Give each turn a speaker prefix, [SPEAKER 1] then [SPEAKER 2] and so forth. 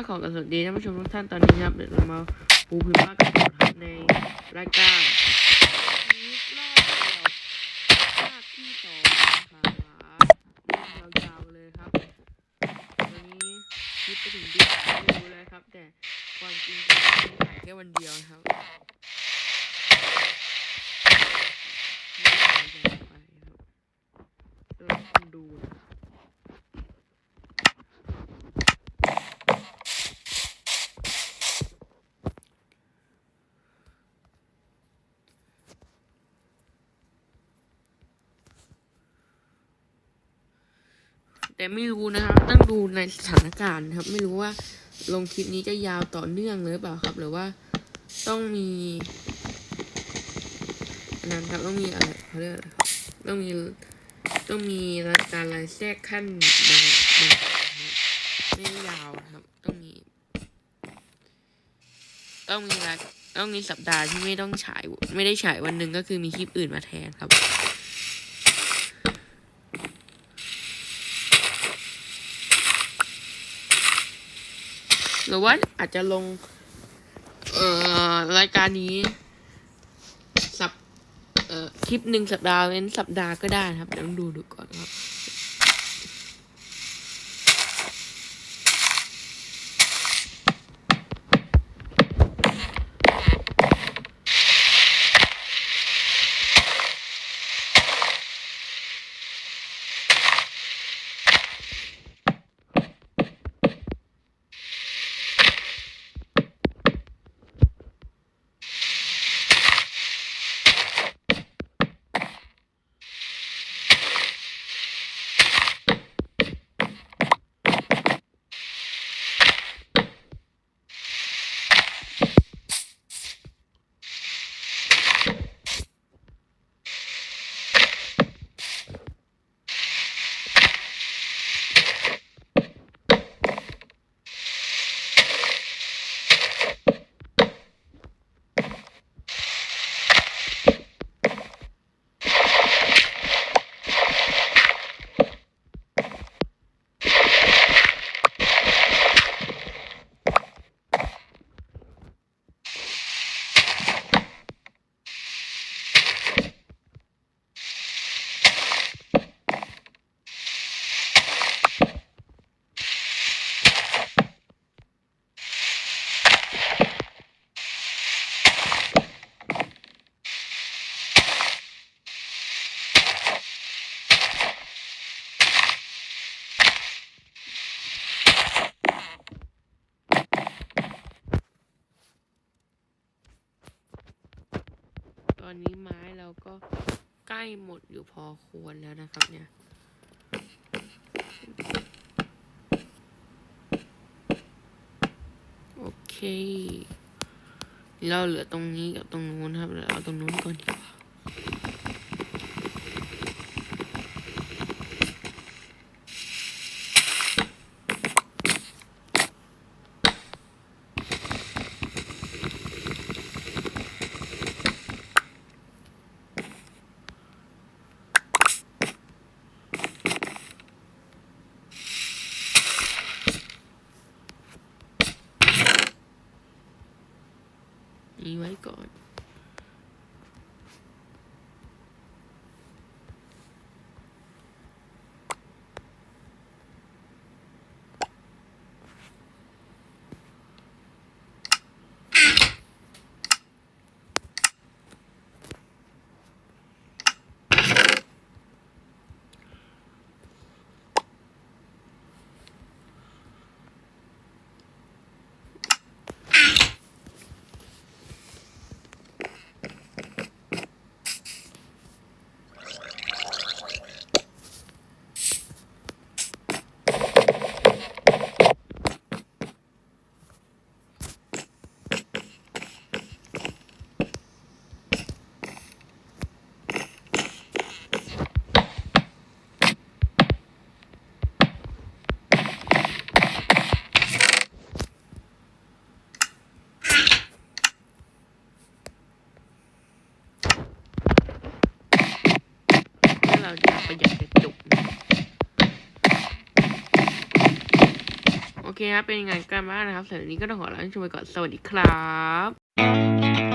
[SPEAKER 1] ดีท่านผู้ชมทุกท่านตอนนี้นะครับเดี๋ยวเรามาปูพื้นบ้านกันครับในรายการนี้รอบเดียวภาคที่สองนะครับเรายาวๆเลยครับวันนี้คิดไปถึงที่สไม่รู้เลยครับ แต่ความจริงคือถ่ายแค่วันเดียวครับไม่ได้ถ่ายยาวไปครับสำหรับคนดูนะครับ แต่ไม่รู้นะครับต้องดูในสถานการณ์ครับ ไม่รู้ว่าลงคลิปนี้จะยาวต่อเนื่องหรือเปล่าครับ หรือว่าต้องมีนั้นครับต้องมีอะไรเขาเรียกอะไรต้องมีต้องมีรายการอะไรแทรกขั้นบางบางไม่ยาวครับ ต้องมี ต้องมีรายต้องมีสัปดาห์ที่ไม่ต้องฉายไม่ได้ฉายวันหนึ่งก็คือมีคลิปอื่นมาแทนครับ หรือว่าอาจจะลง เอ่อรายการนี้ สับเอ่อคลิปหนึ่งสัปดาห์เว้นสัปดาห์ก็ได้นะครับเดี๋ยวต้องดูดูก่อนครับ อนนี้ไม้เราก็ใกล้หมดอยู่พอควรแล้วนะครับเนี่ยโอเค เราเหลือตรงนี้กับตรงนู้นครับเราเอาตรงนู้นก่อน ดี เราจะประหยัดกระจกนะโอเคครับเป็นยังไงกันบ้างนะครับสำหรับวันนี้ก็ต้องขอลาท่านชมไปก่อนสวัสดีครับ